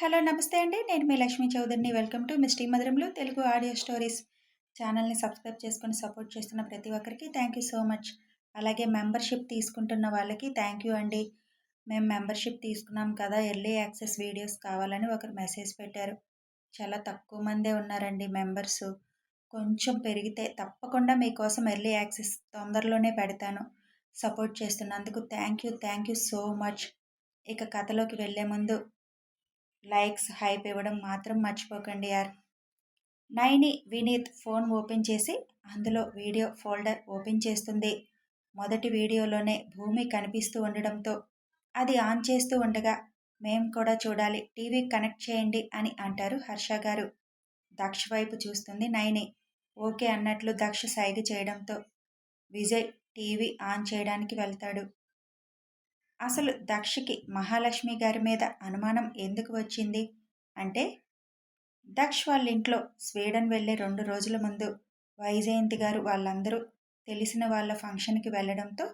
Hello నమస్తే అండి. నేను మీ లక్ష్మీ చౌదరిని. వెల్కమ్ టు మిస్టీ మధురంలో తెలుగు ఆడియో స్టోరీస్. ఛానల్ని సబ్స్క్రైబ్ చేసుకొని సపోర్ట్ చేస్తున్న ప్రతి ఒక్కరికి థ్యాంక్ యూ సో మచ్. అలాగే మెంబర్షిప్ తీసుకుంటున్న వాళ్ళకి థ్యాంక్ యూ అండి. మేము మెంబర్షిప్ తీసుకున్నాం కదా ఎర్లీ యాక్సెస్ వీడియోస్ కావాలని ఒకరు మెసేజ్ పెట్టారు. చాలా తక్కువ మందే ఉన్నారండి మెంబర్స్. కొంచెం పెరిగితే తప్పకుండా మీకోసం ఎర్లీ యాక్సెస్ తొందరలోనే పెడతాను. సపోర్ట్ చేస్తున్నందుకు thank you thank you so much. ఇక కథలోకి వెళ్ళే ముందు లైక్స్ హైప్ ఇవ్వడం మాత్రం మర్చిపోకండి యార్. నైని వినీత్ ఫోన్ ఓపెన్ చేసి అందులో వీడియో ఫోల్డర్ ఓపెన్ చేస్తుంది. మొదటి వీడియోలోనే భూమి కనిపిస్తూ ఉండడంతో అది ఆన్ చేస్తూ ఉండగా మేం కూడా చూడాలి టీవీ కనెక్ట్ చేయండి అని అంటారు హర్ష గారు. దక్ష వైపు చూస్తుంది నైని. ఓకే అన్నట్లు దక్ష సైగ చేయడంతో విజయ్ టీవీ ఆన్ చేయడానికి వెళ్తాడు. అసలు దక్షకి మహాలక్ష్మి గారి మీద అనుమానం ఎందుకు వచ్చింది? అంటే దక్ష వాళ్ళ ఇంట్లో స్వీడన్ వెళ్ళే రెండు రోజుల ముందు వైజయంతి గారు వాళ్ళందరూ తెలిసిన వాళ్ళ ఫంక్షన్కి వెళ్ళడంతో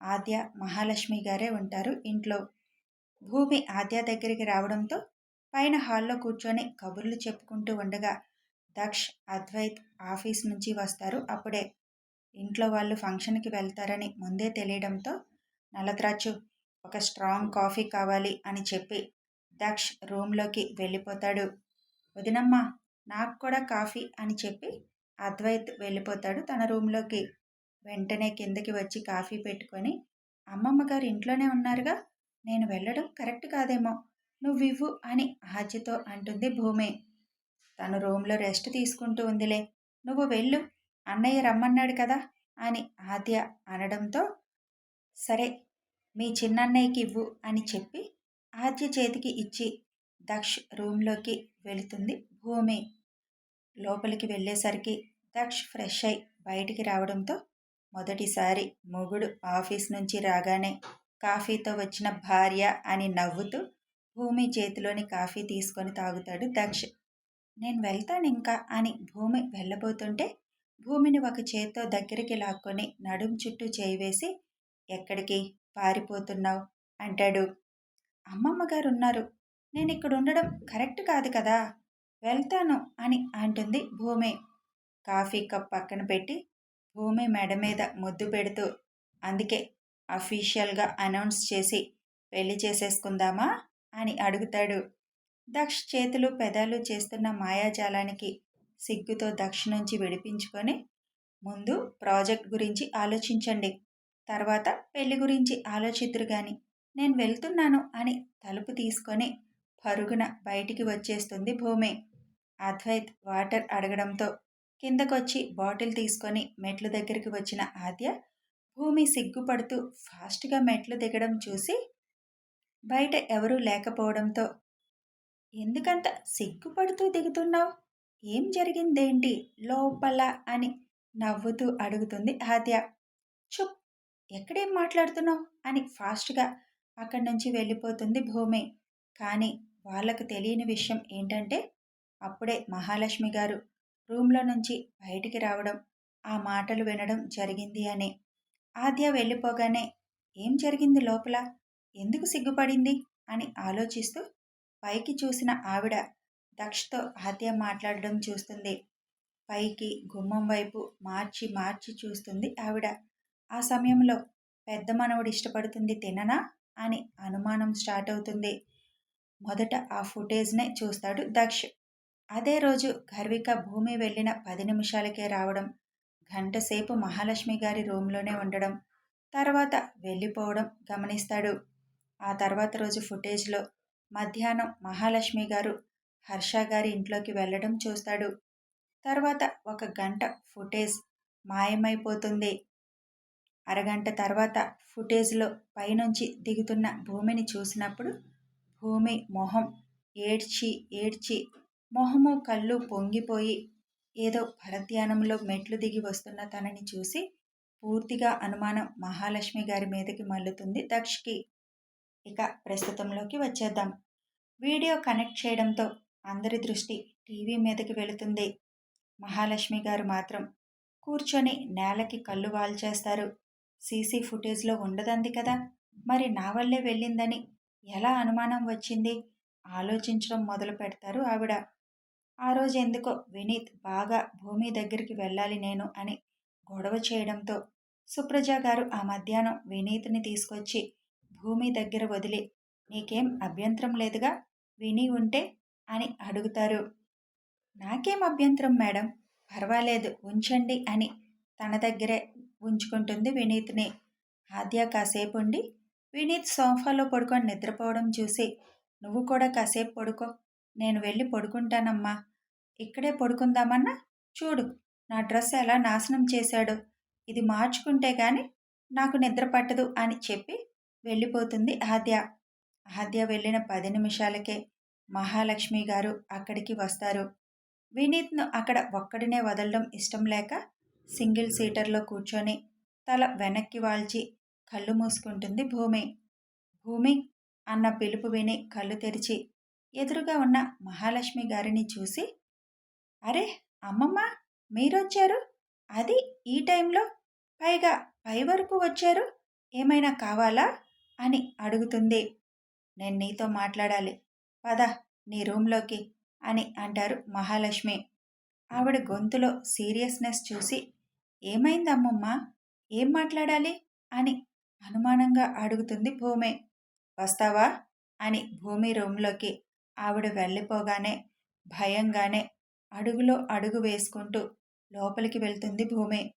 ఆద్య మహాలక్ష్మి గారే ఉంటారు ఇంట్లో. భూమి ఆద్య దగ్గరికి రావడంతో పైన హాల్లో కూర్చొని కబుర్లు చెప్పుకుంటూ ఉండగా దక్ష్ అద్వైత్ ఆఫీస్ నుంచి వస్తారు. అప్పుడే ఇంట్లో వాళ్ళు ఫంక్షన్కి వెళ్తారని ముందే తెలియడంతో నలద్రాచు ఒక స్ట్రాంగ్ కాఫీ కావాలి అని చెప్పి దక్ష్ రూమ్లోకి వెళ్ళిపోతాడు. వదినమ్మ నాకు కూడా కాఫీ అని చెప్పి అద్వైత్ వెళ్ళిపోతాడు తన రూమ్లోకి. వెంటనే కిందకి వచ్చి కాఫీ పెట్టుకొని అమ్మమ్మ గారు ఇంట్లోనే ఉన్నారుగా నేను వెళ్ళడం కరెక్ట్ కాదేమో నువ్వు ఇవ్వు అని ఆజ్యతో అంటుంది భూమి. తను రూమ్లో రెస్ట్ తీసుకుంటూ ఉందిలే నువ్వు వెళ్ళు అన్నయ్య రమ్మన్నాడు కదా అని ఆద్య అనడంతో సరే మీ చిన్నన్నయ్యకి ఇవ్వు అని చెప్పి ఆర్జ చేతికి ఇచ్చి దక్ష్ రూమ్లోకి వెళుతుంది. భూమి లోపలికి వెళ్ళేసరికి దక్ష్ ఫ్రెష్ అయి బయటికి రావడంతో మొదటిసారి మొగుడు ఆఫీస్ నుంచి రాగానే కాఫీతో వచ్చిన భార్య అని నవ్వుతూ భూమి చేతిలోని కాఫీ తీసుకొని తాగుతాడు దక్ష్. నేను వెళ్తాను ఇంకా అని భూమి వెళ్ళబోతుంటే భూమిని ఒక చేత్తో దగ్గరికి లాక్కొని నడుం చుట్టూ చేయి వేసి ఎక్కడికి? పారిపోతున్నావు? అంటాడు. అమ్మమ్మ గారు ఉన్నారు నేను ఇక్కడ ఉండడం కరెక్ట్ కాదు కదా? వెళ్తాను అని అంటుంది భూమి. కాఫీ కప్ పక్కన పెట్టి భూమి మెడ మీద ముద్దు పెడుతూ అందుకే అఫీషియల్గా అనౌన్స్ చేసి పెళ్ళి చేసేసుకుందామా అని అడుగుతాడు. దక్ష్ చేతులు పెదాలు చేస్తున్న మాయాజాలానికి సిగ్గుతో దక్ష నుంచి విడిపించుకొని ముందు ప్రాజెక్ట్ గురించి ఆలోచించండి. తర్వాత పెళ్ళి గురించి ఆలోచిద్దురు గాని నేను వెళ్తున్నాను అని తలుపు తీసుకొని పరుగున బయటికి వచ్చేస్తుంది భూమి. అద్వైత్ వాటర్ అడగడంతో కిందకొచ్చి బాటిల్ తీసుకొని మెట్ల దగ్గరికి వచ్చిన ఆద్య భూమి సిగ్గుపడుతూ ఫాస్ట్గా మెట్లు దిగడం చూసి బయట ఎవరూ లేకపోవడంతో ఎందుకంత సిగ్గుపడుతూ దిగుతున్నావు? ఏం జరిగిందేంటి? లోపల అని నవ్వుతూ అడుగుతుంది ఆద్య. చుప్! ఎక్కడేం మాట్లాడుతున్నావు? అని ఫాస్ట్గా అక్కడి నుంచి వెళ్ళిపోతుంది భూమి. కానీ వాళ్ళకు తెలియని విషయం ఏంటంటే అప్పుడే మహాలక్ష్మి గారు రూమ్లో నుంచి బయటికి రావడం ఆ మాటలు వినడం జరిగింది అని. ఆద్య వెళ్ళిపోగానే ఏం జరిగింది లోపల? ఎందుకు సిగ్గుపడింది? అని ఆలోచిస్తూ పైకి చూసిన ఆవిడ దక్షతో ఆద్య మాట్లాడడం చూస్తుంది. పైకి గుమ్మం వైపు మార్చి మార్చి చూస్తుంది ఆవిడ. ఆ సమయంలో పెద్ద మనవడు ఇష్టపడుతుంది తిననా అని అనుమానం స్టార్ట్ అవుతుంది. మొదట ఆ ఫుటేజ్నే చూస్తాడు దక్ష్. అదే రోజు గర్విక భూమి వెళ్ళిన పది నిమిషాలకే రావడం గంటసేపు మహాలక్ష్మి గారి రూమ్లోనే ఉండడం తర్వాత వెళ్ళిపోవడం గమనిస్తాడు. ఆ తర్వాత రోజు ఫుటేజ్లో మధ్యాహ్నం మహాలక్ష్మి గారు హర్ష గారి ఇంట్లోకి వెళ్ళడం చూస్తాడు. తర్వాత ఒక గంట ఫుటేజ్ మాయమైపోతుంది. అరగంట తర్వాత ఫుటేజ్లో పైనుంచి దిగుతున్న భూమిని చూసినప్పుడు భూమి మొహం ఏడ్చి ఏడ్చి మొహము కళ్ళు పొంగిపోయి ఏదో భరధ్యానంలో మెట్లు దిగి వస్తున్న తనని చూసి పూర్తిగా అనుమానం మహాలక్ష్మి గారి మీదకి మల్లుతుంది దక్షికి. ఇక ప్రస్తుతంలోకి వచ్చేద్దాం. వీడియో కనెక్ట్ చేయడంతో అందరి దృష్టి టీవీ మీదకి వెళుతుంది. మహాలక్ష్మి గారు మాత్రం కూర్చొని నేలకి కళ్ళు వాల్చేస్తారు. సీసీ ఫుటేజ్లో ఉండదంది కదా! మరి నా వల్లే వెళ్ళిందని ఎలా అనుమానం వచ్చింది? ఆలోచించడం మొదలు పెడతారు ఆవిడ. ఆ రోజు ఎందుకో వినీత్ బాగా భూమి దగ్గరికి వెళ్ళాలి నేను అని గొడవ చేయడంతో సుప్రజ గారు ఆ మధ్యాహ్నం వినీత్ని తీసుకొచ్చి భూమి దగ్గర వదిలి నీకేం అభ్యంతరం లేదుగా? విని ఉంటే అని అడుగుతారు. నాకేం అభ్యంతరం మేడం? పర్వాలేదు ఉంచండి అని తన దగ్గరే ఉంచుకుంటుంది వినీత్ని. ఆద్య కాసేపు ఉండి వినీత్ సోఫాలో పడుకొని నిద్రపోవడం చూసి నువ్వు కూడా కాసేపు పడుకో నేను వెళ్ళి పడుకుంటానమ్మా. ఇక్కడే పడుకుందామన్నా చూడు నా డ్రెస్ ఎలా నాశనం చేశాడు. ఇది మార్చుకుంటే కానీ నాకు నిద్ర పట్టదు అని చెప్పి వెళ్ళిపోతుంది ఆద్య. ఆద్య వెళ్ళిన పది నిమిషాలకే మహాలక్ష్మి గారు అక్కడికి వస్తారు. వినీత్ను అక్కడ ఒక్కడినే వదలడం ఇష్టం లేక సింగిల్ సీటర్లో కూర్చొని తల వెనక్కి వాల్చి కళ్ళు మూసుకుంటుంది భూమి. భూమి అన్న పిలుపు విని కళ్ళు తెరిచి ఎదురుగా ఉన్న మహాలక్ష్మి గారిని చూసి అరే అమ్మమ్మ మీరొచ్చారు? అది ఈ టైంలో పైగా పై వరకు వచ్చారు? ఏమైనా కావాలా? అని అడుగుతుంది. నేను నీతో మాట్లాడాలి. పద నీ రూమ్లోకి అని అంటారు మహాలక్ష్మి. ఆవిడ గొంతులో సీరియస్నెస్ చూసి ఏమైంది అమ్మమ్మ ఏం మాట్లాడాలి? అని అనుమానంగా అడుగుతుంది భూమి. వస్తావా? అని భూమి రూమ్లోకి. ఆవిడ వెళ్ళిపోగానే భయంగానే అడుగులో అడుగు వేసుకుంటూ లోపలికి వెళ్తుంది భూమి.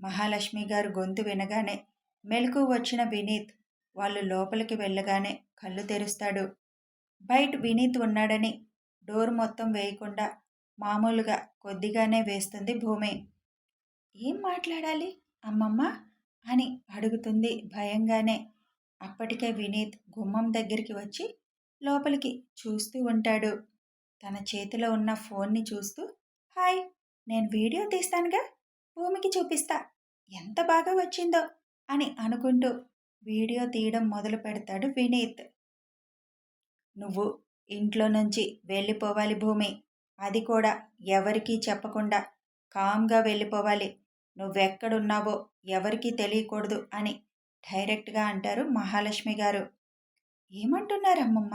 మహాలక్ష్మి గారు గొంతు వినగానే మెలకు వచ్చిన వినీత్ వాళ్ళు లోపలికి వెళ్ళగానే కళ్ళు తెరుస్తాడు. బయట వినీత్ ఉన్నాడని డోర్ మొత్తం వేయకుండా మామూలుగా కొద్దిగానే వేస్తుంది భూమి. ఏం మాట్లాడాలి అమ్మమ్మ? అని అడుగుతుంది భయంగానే. అప్పటికే వినీత్ గుమ్మం దగ్గరికి వచ్చి లోపలికి చూస్తూ ఉంటాడు. తన చేతిలో ఉన్న ఫోన్ని చూస్తూ హాయ్ నేను వీడియో తీస్తానుగా? భూమికి చూపిస్తా. ఎంత బాగా వచ్చిందో? అని అనుకుంటూ వీడియో తీయడం మొదలు పెడతాడు వినీత్. నువ్వు ఇంట్లో నుంచి వెళ్ళిపోవాలి భూమి. అది కూడా ఎవరికీ చెప్పకుండా కామ్గా వెళ్ళిపోవాలి. నువ్వెక్కడున్నావో ఎవరికీ తెలియకూడదు అని డైరెక్ట్గా అంటారు మహాలక్ష్మి గారు. ఏమంటున్నారమ్మమ్మ?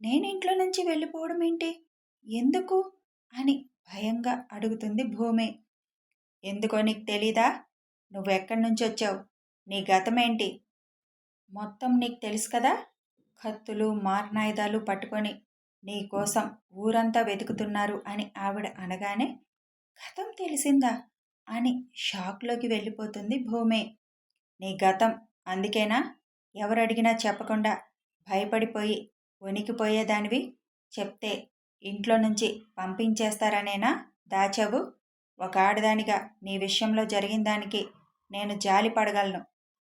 నేను ఇంట్లో నుంచి వెళ్ళిపోవడం ఏంటి? ఎందుకు? అని భయంగా అడుగుతుంది భూమి. ఎందుకో నీకు తెలీదా? నువ్వెక్కడి నుంచి వచ్చావు నీ గతమేంటి? మొత్తం నీకు తెలుసు కదా? కత్తులు మార్నాయుధాలు పట్టుకొని నీ కోసం ఊరంతా వెతుకుతున్నారు అని ఆవిడ అనగానే గతం తెలిసిందా? అని షాక్లోకి వెళ్ళిపోతుంది భూమి. నీ గతం అందుకేనా? ఎవరు అడిగినా చెప్పకుండా భయపడిపోయి వణికిపోయేదానివి? చెప్తే ఇంట్లో నుంచి పంపించేస్తారనేనా దాచావు? ఒక ఆడదానిగా నీ విషయంలో జరిగిన దానికి నేను జాలి పడగలను.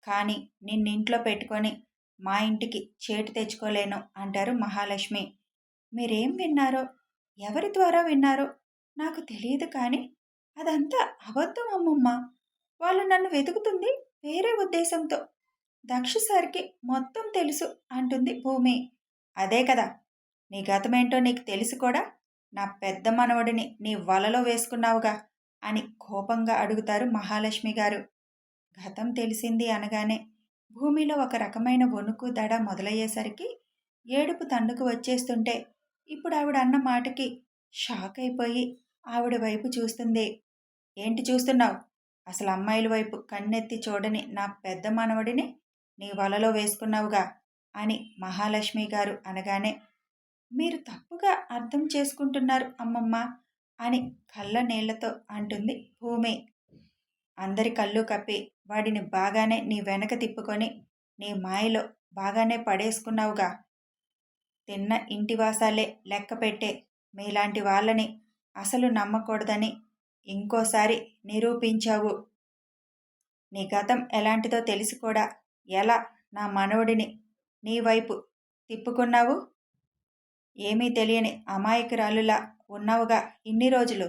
కానీ నిన్నింట్లో పెట్టుకొని మా ఇంటికి చేటు తెచ్చుకోలేను అంటారు మహాలక్ష్మి. మీరేం విన్నారో? ఎవరి ద్వారా విన్నారో? నాకు తెలియదు కానీ అదంతా అబద్ధం అమ్మమ్మ. వాళ్ళు నన్ను వెతుకుతుంది వేరే ఉద్దేశంతో. దక్ష సార్కి మొత్తం తెలుసు అంటుంది భూమి. అదే కదా. నీ గతమేంటో నీకు తెలుసు కూడా? నా పెద్ద మనవడిని నీ వలలో వేసుకున్నావుగా? అని కోపంగా అడుగుతారు మహాలక్ష్మి గారు. గతం తెలిసింది అనగానే భూమిలో ఒక రకమైన వణుకు దడ మొదలయ్యేసరికి ఏడుపు తండుకు వచ్చేస్తుంటే ఇప్పుడు ఆవిడ అన్న మాటకి షాక్ అయిపోయి ఆవిడ వైపు చూస్తుంది. ఏంటి చూస్తున్నావు? అసలు అమ్మాయిల వైపు కన్నెత్తి చూడని నా పెద్ద మనవడిని నీ వలలో వేసుకున్నావుగా అని మహాలక్ష్మి గారు అనగానే మీరు తప్పుగా అర్థం చేసుకుంటున్నారు అమ్మమ్మ అని కళ్ళ నీళ్ళతో అంటుంది భూమి. అందరి కళ్ళు కప్పి వాడిని బాగానే నీ వెనక తిప్పుకొని నీ మాయలో బాగానే పడేసుకున్నావుగా. తిన్న ఇంటి వాసాలే లెక్క పెట్టే మీలాంటి వాళ్ళని అసలు నమ్మకూడదని ఇంకోసారి నిరూపించావు. నీ గతం ఎలాంటిదో తెలిసి కూడా ఎలా నా మనవడిని నీ వైపు తిప్పుకున్నావు? ఏమీ తెలియని అమాయకురాలులా ఉన్నావుగా ఇన్ని రోజులు.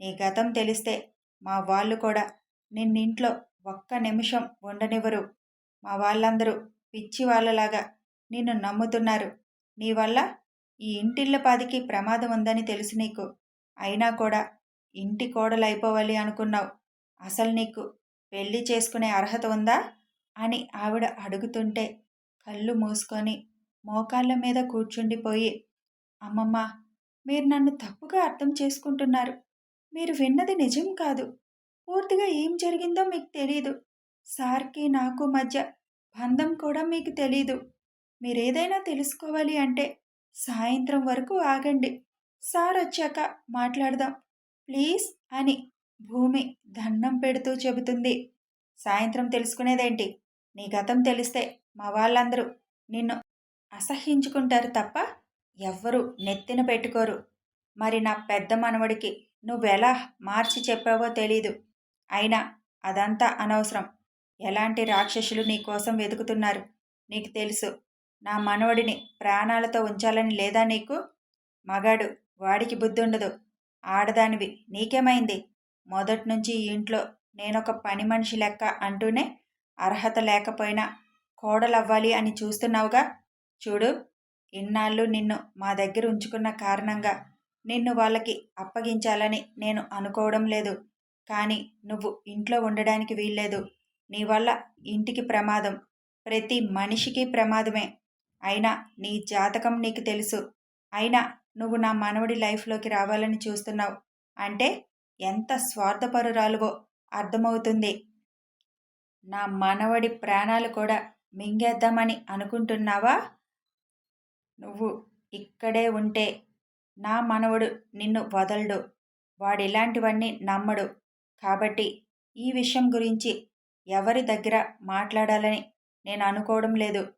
నీ గతం తెలిస్తే మా వాళ్ళు కూడా నిన్నింట్లో ఒక్క నిమిషం ఉండనివ్వరు. మా వాళ్ళందరూ పిచ్చి వాళ్ళలాగా నిన్ను నమ్ముతున్నారు. నీ వల్ల ఈ ఇంటిళ్ళపాదికి ప్రమాదం ఉందని తెలుసు నీకు. అయినా కూడా ఇంటి కోడలు అయిపోవాలి అనుకున్నావు. అసలు నీకు పెళ్ళి చేసుకునే అర్హత ఉందా? అని ఆవిడ అడుగుతుంటే కళ్ళు మూసుకొని మోకాళ్ళ మీద కూర్చుండిపోయి అమ్మమ్మ మీరు నన్ను తప్పుగా అర్థం చేసుకుంటున్నారు. మీరు విన్నది నిజం కాదు. పూర్తిగా ఏం జరిగిందో మీకు తెలీదు. సార్కి నాకు మధ్య బంధం కూడా మీకు తెలీదు. మీరేదైనా తెలుసుకోవాలి అంటే సాయంత్రం వరకు ఆగండి. సార్ వచ్చాక మాట్లాడదాం. ప్లీజ్ అని భూమి దండం పెడుతూ చెబుతుంది. సాయంత్రం తెలుసుకునేదేంటి? నీ గతం తెలిస్తే మా వాళ్ళందరూ నిన్ను అసహ్యించుకుంటారు తప్ప ఎవ్వరూ నెత్తిన పెట్టుకోరు. మరి నా పెద్ద మనవడికి నువ్వెలా మార్చి చెప్పావో తెలీదు. అయినా అదంతా అనవసరం. ఎలాంటి రాక్షసులు నీ కోసం వెతుకుతున్నారు? నీకు తెలుసు నా మనవడిని ప్రాణాలతో ఉంచాలని లేదా నీకు? మగాడు వాడికి బుద్ధి ఉండదు. ఆడదానివి. నీకేమైంది? మొదటి నుంచి ఇంట్లో నేనొక పని మనిషి లెక్క అంటూనే అర్హత లేకపోయినా కోడలవ్వాలి అని చూస్తున్నావుగా? చూడు ఇన్నాళ్ళు నిన్ను మా దగ్గర ఉంచుకున్న కారణంగా నిన్ను వాళ్ళకి అప్పగించాలని నేను అనుకోవడం లేదు. కానీ నువ్వు ఇంట్లో ఉండడానికి వీల్లేదు. నీ వల్ల ఇంటికి ప్రమాదం ప్రతి మనిషికి ప్రమాదమే. అయినా నీ జాతకం నీకు తెలుసు. అయినా నువ్వు నా మనవడి లైఫ్లోకి రావాలని చూస్తున్నావు. అంటే ఎంత స్వార్థపరురాలువో అర్థమవుతుంది. నా మనవడి ప్రాణాలు కూడా మింగేద్దామని అనుకుంటున్నావా? నువ్వు ఇక్కడే ఉంటే నా మనవడు నిన్ను వదలడు. వాడిలాంటివన్నీ నమ్మడు. కాబట్టి ఈ విషయం గురించి ఎవరి దగ్గర మాట్లాడాలని నేను అనుకోవడం లేదు.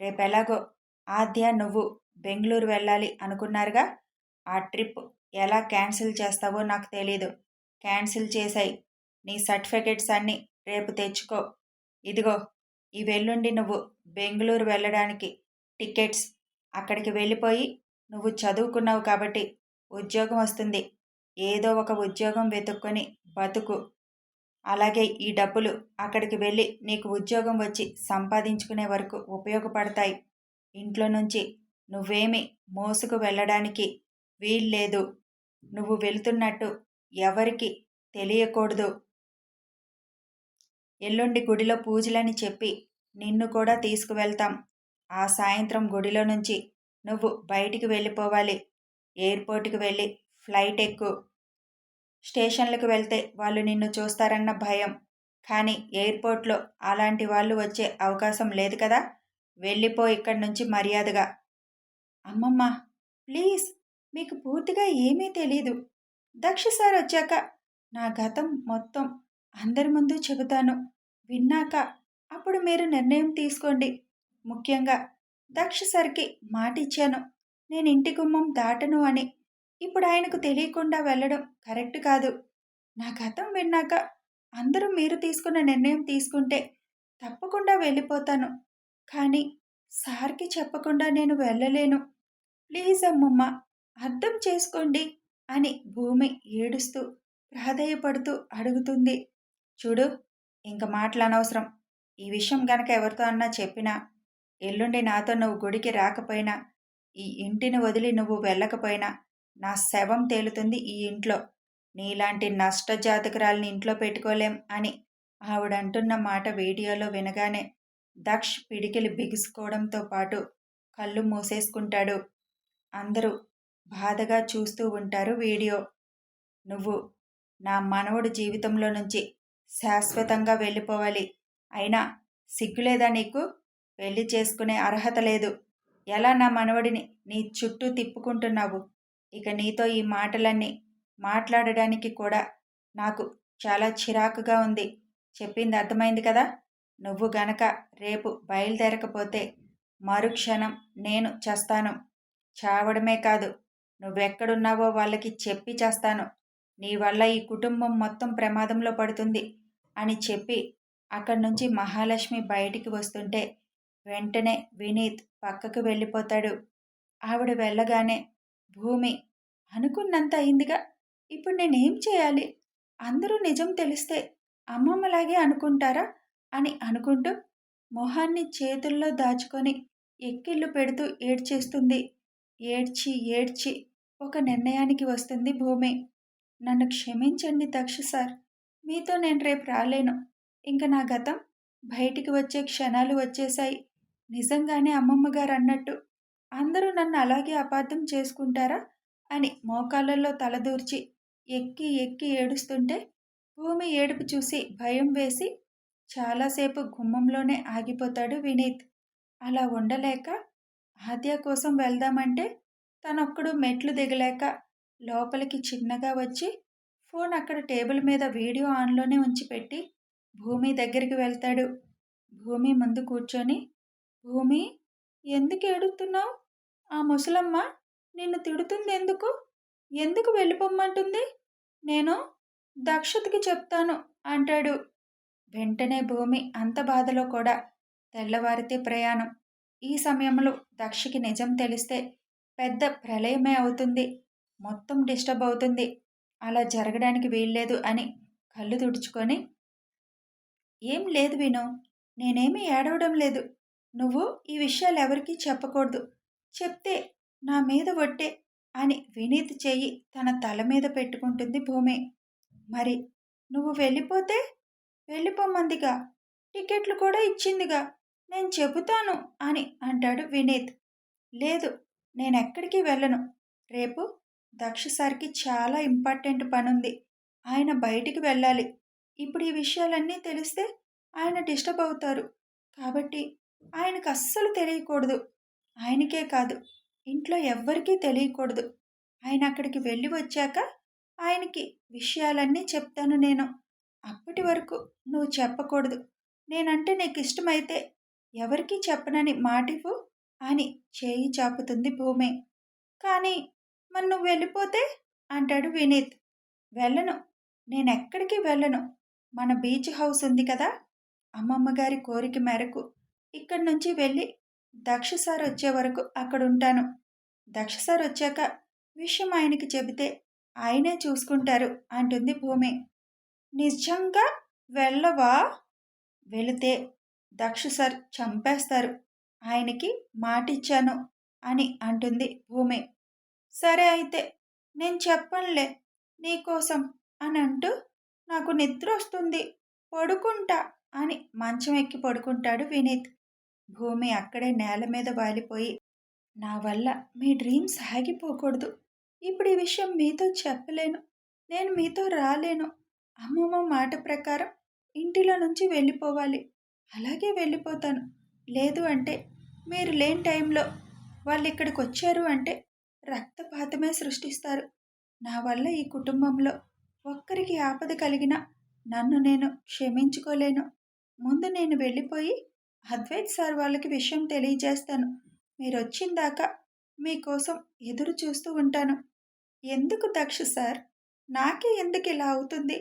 రేపెలాగో ఆద్య నువ్వు బెంగళూరు వెళ్ళాలి అనుకున్నారుగా? ఆ ట్రిప్ ఎలా క్యాన్సిల్ చేస్తావో నాకు తెలీదు. క్యాన్సిల్ చేసాయి నీ సర్టిఫికెట్స్ అన్నీ రేపు తెచ్చుకో. ఇదిగో ఈ వెల్లుండి నువ్వు బెంగళూరు వెళ్ళడానికి టికెట్స్ అక్కడికి వెళ్ళిపోయి నువ్వు చదువుకున్నావు కాబట్టి ఉద్యోగం వస్తుంది. ఏదో ఒక ఉద్యోగం వెతుక్కొని బతుకు. అలాగే ఈ డబ్బులు అక్కడికి వెళ్ళి నీకు ఉద్యోగం వచ్చి సంపాదించుకునే వరకు ఉపయోగపడతాయి. ఇంట్లో నుంచి నువ్వేమి మోసుకు వెళ్ళడానికి వీల్లేదు. నువ్వు వెళ్తున్నట్టు ఎవరికి తెలియకూడదు. ఎల్లుండి గుడిలో పూజలని చెప్పి నిన్ను కూడా తీసుకువెళ్తాం. ఆ సాయంత్రం గుడిలో నుంచి నువ్వు బయటికి వెళ్ళిపోవాలి. ఎయిర్పోర్ట్కి వెళ్ళి ఫ్లైట్ ఎక్కు. స్టేషన్లకు వెళ్తే వాళ్ళు నిన్ను చూస్తారన్న భయం. కానీ ఎయిర్పోర్ట్లో అలాంటి వాళ్ళు వచ్చే అవకాశం లేదు కదా? వెళ్ళిపో ఇక్కడి నుంచి మర్యాదగా. అమ్మమ్మ ప్లీజ్ మీకు పూర్తిగా ఏమీ తెలీదు. దక్ష సార్ వచ్చాక నా గతం మొత్తం అందరి ముందు చెబుతాను. విన్నాక అప్పుడు మీరు నిర్ణయం తీసుకోండి. ముఖ్యంగా దక్ష సార్కి మాటిచ్చాను. నేను ఇంటి గుమ్మం దాటను అని. ఇప్పుడు ఆయనకు తెలియకుండా వెళ్ళడం కరెక్ట్ కాదు. నా గతం విన్నాక అందరూ మీరు తీసుకున్న నిర్ణయం తీసుకుంటే తప్పకుండా వెళ్ళిపోతాను. కానీ సార్కి చెప్పకుండా నేను వెళ్ళలేను. ప్లీజ్ అమ్మమ్మ అర్థం చేసుకోండి అని భూమి ఏడుస్తూ ప్రాధేయపడుతూ అడుగుతుంది. చూడు ఇంక మాటలనవసరం. ఈ విషయం గనక ఎవరితో అన్నా చెప్పినా ఎల్లుండి నాతో నువ్వు గుడికి రాకపోయినా ఈ ఇంటిని వదిలి నువ్వు వెళ్ళకపోయినా నా శవం తేలుతుంది ఈ ఇంట్లో. నీలాంటి నష్ట జాతకురాల్ని ఇంట్లో పెట్టుకోలేం అని ఆవిడంటున్న మాట వీడియోలో వినగానే దక్ష్ పిడికిలి బిగుసుకోవడంతో పాటు కళ్ళు మూసేసుకుంటాడు. అందరూ బాధగా చూస్తూ ఉంటారు వీడియో. నువ్వు నా మనవడు జీవితంలో నుంచి శాశ్వతంగా వెళ్ళిపోవాలి. అయినా సిగ్గులేదా నీకు? పెళ్ళి చేసుకునే అర్హత లేదు. ఎలా నా మనవడిని నీ చుట్టూ తిప్పుకుంటున్నావు? ఇక నీతో ఈ మాటలన్నీ మాట్లాడడానికి కూడా నాకు చాలా చిరాకుగా ఉంది. చెప్పింది అర్థమైంది కదా? నువ్వు గనక రేపు బయలుదేరకపోతే మరుక్షణం నేను చేస్తాను. చావడమే కాదు. నువ్వెక్కడున్నావో వాళ్ళకి చెప్పి చేస్తాను. నీ వల్ల ఈ కుటుంబం మొత్తం ప్రమాదంలో పడుతుంది అని చెప్పి అక్కడి నుంచి మహాలక్ష్మి బయటికి వస్తుంటే వెంటనే వినీత్ పక్కకు వెళ్ళిపోతాడు. ఆవిడ వెళ్ళగానే భూమి అనుకున్నంత అయిందిగా. ఇప్పుడు నేనేం చేయాలి? అందరూ నిజం తెలిస్తే అమ్మమ్మలాగే అనుకుంటారా? అని అనుకుంటూ మొహాన్ని చేతుల్లో దాచుకొని ఎక్కిళ్ళు పెడుతూ ఏడ్చేస్తుంది. ఏడ్చి ఏడ్చి ఒక నిర్ణయానికి వస్తుంది భూమి. నన్ను క్షమించండి దక్ష సార్. మీతో నేను రేపు రాలేను. ఇంక నా గతం బయటికి వచ్చే క్షణాలు వచ్చేశాయి. నిజంగానే అమ్మమ్మ గారు అన్నట్టు అందరూ నన్ను అలాగే అపార్థం చేసుకుంటారా? అని మోకాళ్ళల్లో తలదూర్చి ఎక్కి ఎక్కి ఏడుస్తుంటే భూమి ఏడుపు చూసి భయం వేసి చాలాసేపు గుమ్మంలోనే ఆగిపోతాడు వినీత్. అలా ఉండలేక ఆద్య కోసం వెళ్దామంటే తనొక్కడు మెట్లు దిగలేక లోపలికి చిన్నగా వచ్చి ఫోన్ అక్కడ టేబుల్ మీద వీడియో ఆన్లోనే ఉంచి పెట్టి భూమి దగ్గరికి వెళ్తాడు. భూమి ముందు కూర్చొని భూమి ఎందుకు ఏడుతున్నావు ఆ ముసలమ్మ నిన్ను తిడుతుంది ఎందుకు ఎందుకు వెళ్ళిపోమ్మంటుంది? నేను దక్షతకి చెప్తాను అంటాడు. వెంటనే భూమి అంత బాధలో కూడా తెల్లవారితే ప్రయాణం. ఈ సమయంలో దక్షకి నిజం తెలిస్తే పెద్ద ప్రళయమే అవుతుంది. మొత్తం డిస్టర్బ్ అవుతుంది. అలా జరగడానికి వీల్లేదు అని కళ్ళు తుడుచుకొని ఏం లేదు వినో నేనేమీ ఏడవడం లేదు. నువ్వు ఈ విషయాలు ఎవరికీ చెప్పకూడదు. చెప్తే నా మీద ఒట్టే అని వినీత్ చెయ్యి తన తల మీద పెట్టుకుంటుంది భూమి. మరి నువ్వు వెళ్ళిపోతే? వెళ్ళిపోమందిగా టికెట్లు కూడా ఇచ్చిందిగా. నేను చెబుతాను అని అంటాడు వినీత్. లేదు నేను ఎక్కడికి వెళ్ళను. రేపు దక్ష సార్కి చాలా ఇంపార్టెంట్ పనుంది. ఆయన బయటికి వెళ్ళాలి. ఇప్పుడు ఈ విషయాలన్నీ తెలిస్తే ఆయన డిస్టర్బ్ అవుతారు. కాబట్టి ఆయనకు అస్సలు తెలియకూడదు. ఆయనకే కాదు ఇంట్లో ఎవ్వరికీ తెలియకూడదు. ఆయన అక్కడికి వెళ్ళి వచ్చాక ఆయనకి విషయాలన్నీ చెప్తాను నేను. అప్పటి వరకు నువ్వు చెప్పకూడదు. నేనంటే నీకు ఇష్టమైతే ఎవరికీ చెప్పనని మాటివ్వు అని చేయి చాపుతుంది భూమి. కానీ మరి నువ్వు వెళ్ళిపోతే? అంటాడు వినీత్. వెళ్ళను. నేనెక్కడికి వెళ్ళను? మన బీచ్ హౌస్ ఉంది కదా? అమ్మమ్మ గారి కోరిక మేరకు ఇక్కడి నుంచి వెళ్ళి దక్ష సార్ వచ్చే వరకు అక్కడ ఉంటాను దక్ష సార్ వచ్చాక విషయం ఆయనకి చెబితే ఆయనే చూసుకుంటారు అంటుంది భూమి. నిజంగా వెళ్ళవా? వెళితే దక్ష సార్ చంపేస్తారు. ఆయనకి మాటిచ్చాను అని అంటుంది భూమి. సరే అయితే నేను చెప్పనులే నీకోసం అని అంటూ నాకు నిద్ర వస్తుంది పడుకుంటా అని మంచం ఎక్కి పడుకుంటాడు వినీత్. భూమి అక్కడే నేల మీద వాలిపోయి నా వల్ల మీ డ్రీమ్స్ ఆగిపోకూడదు. ఇప్పుడు ఈ విషయం మీతో చెప్పలేను నేను మీతో రాలేను. అమ్మమ్మ మాట ప్రకారం ఇంటిలో నుంచి వెళ్ళిపోవాలి. అలాగే వెళ్ళిపోతాను. లేదు అంటే మీరు లేని టైంలో వాళ్ళు ఇక్కడికి వచ్చారు అంటే రక్తపాతమే సృష్టిస్తారు. నా వల్ల ఈ కుటుంబంలో ఒక్కరికి ఆపద కలిగిన నన్ను నేను క్షమించుకోలేను. ముందు నేను వెళ్ళిపోయి అద్వైత్ సార్ వాళ్ళకి విషయం తెలియజేస్తాను. మీరు వచ్చిందాకా మీకోసం ఎదురు చూస్తూ ఉంటాను. ఎందుకు దక్ష సార్? నాకే ఎందుకు ఇలా అవుతుంది?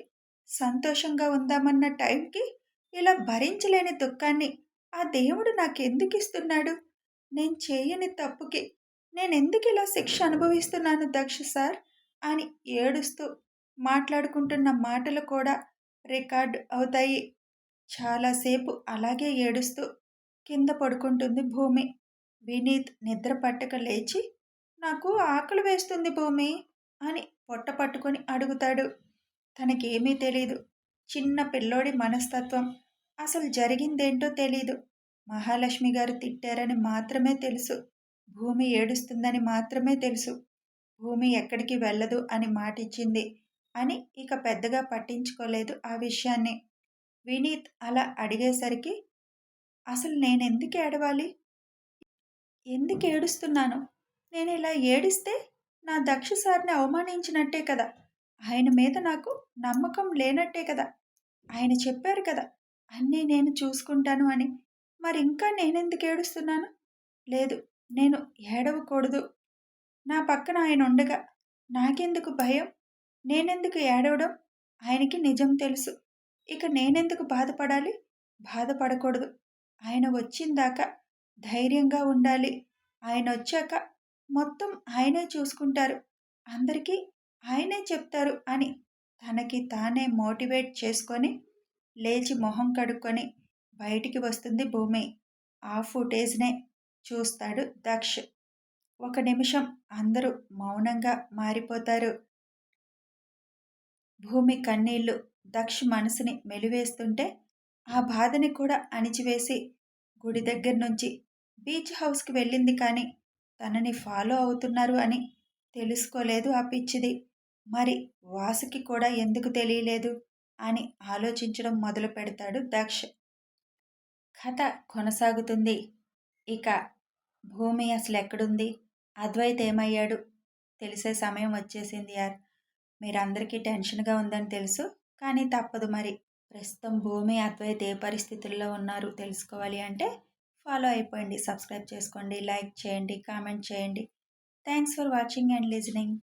సంతోషంగా ఉందామన్న టైంకి ఇలా భరించలేని దుఃఖాన్ని ఆ దేవుడు నాకెందుకు ఇస్తున్నాడు నేను చేయని తప్పుకి నేను ఎందుకు ఇలా శిక్ష అనుభవిస్తున్నాను దక్ష సార్? అని ఏడుస్తూ మాట్లాడుకుంటున్న మాటలు కూడా రికార్డ్ అవుతాయి. చాలాసేపు అలాగే ఏడుస్తూ కింద పడుకుంటుంది భూమి. వినీత్ నిద్ర పట్టక లేచి నాకు ఆకలి వేస్తుంది భూమి అని పొట్ట పట్టుకొని అడుగుతాడు. తనకేమీ తెలీదు. చిన్న పిల్లోడి మనస్తత్వం. అసలు జరిగిందేంటో తెలీదు. మహాలక్ష్మి గారు తిట్టారని మాత్రమే తెలుసు. భూమి ఏడుస్తుందని మాత్రమే తెలుసు. భూమి ఎక్కడికి వెళ్ళదు అని మాటిచ్చింది అని ఇక పెద్దగా పట్టించుకోలేదు ఆ విషయాన్ని. వినీత్ అలా అడిగేసరికి అసలు నేను ఎందుకు ఏడవాలి? ఎందుకు ఏడుస్తున్నాను? నేను ఇలా ఏడిస్తే నా దక్ష సార్ని అవమానించినట్టే కదా. ఆయన మీద నాకు నమ్మకం లేనట్టే కదా. ఆయన చెప్పారు కదా అన్నీ నేను చూసుకుంటాను అని. మరి ఇంకా నేనెందుకు ఏడుస్తున్నాను? లేదు నేను ఏడవకూడదు. నా పక్కన ఆయన ఉండగా నాకెందుకు భయం? నేనెందుకు ఏడవడం? ఆయనకి నిజం తెలుసు. ఇక నేనెందుకు బాధపడాలి? బాధపడకూడదు. ఆయన వచ్చిందాకా ధైర్యంగా ఉండాలి. ఆయన వచ్చాక మొత్తం ఆయనే చూసుకుంటారు. అందరికీ ఆయనే చెప్తారు అని తనకి తానే మోటివేట్ చేసుకొని లేచి మొహం కడుక్కొని బయటికి వస్తుంది భూమి. ఆ ఫుటేజ్నే చూస్తాడు దక్ష్. ఒక నిమిషం అందరూ మౌనంగా మారిపోతారు. భూమి కన్నీళ్ళు దక్ష్ మనసుని మెలివేస్తుంటే ఆ బాధని కూడా అణిచివేసి గుడి దగ్గర నుంచి బీచ్ హౌస్కి వెళ్ళింది కానీ తనని ఫాలో అవుతున్నారు అని తెలుసుకోలేదు ఆ పిచ్చిది. మరి వాసుకి కూడా ఎందుకు తెలియలేదు? అని ఆలోచించడం మొదలు పెడతాడు దక్ష్. కథ కొనసాగుతుంది. ఇక భూమి అసలు ఎక్కడుంది? అద్వైత్ ఏమయ్యాడు? తెలిసే సమయం వచ్చేసింది యార్. మీరందరికీ టెన్షన్గా ఉందని తెలుసు. కానీ తప్పదు మరి. ప్రస్తుతం భూమి అద్వైత్ ఏ పరిస్థితుల్లో ఉన్నారు తెలుసుకోవాలి అంటే ఫాలో అయిపోయింది సబ్స్క్రైబ్ చేసుకోండి. లైక్ చేయండి. కామెంట్ చేయండి. Thanks for watching and listening.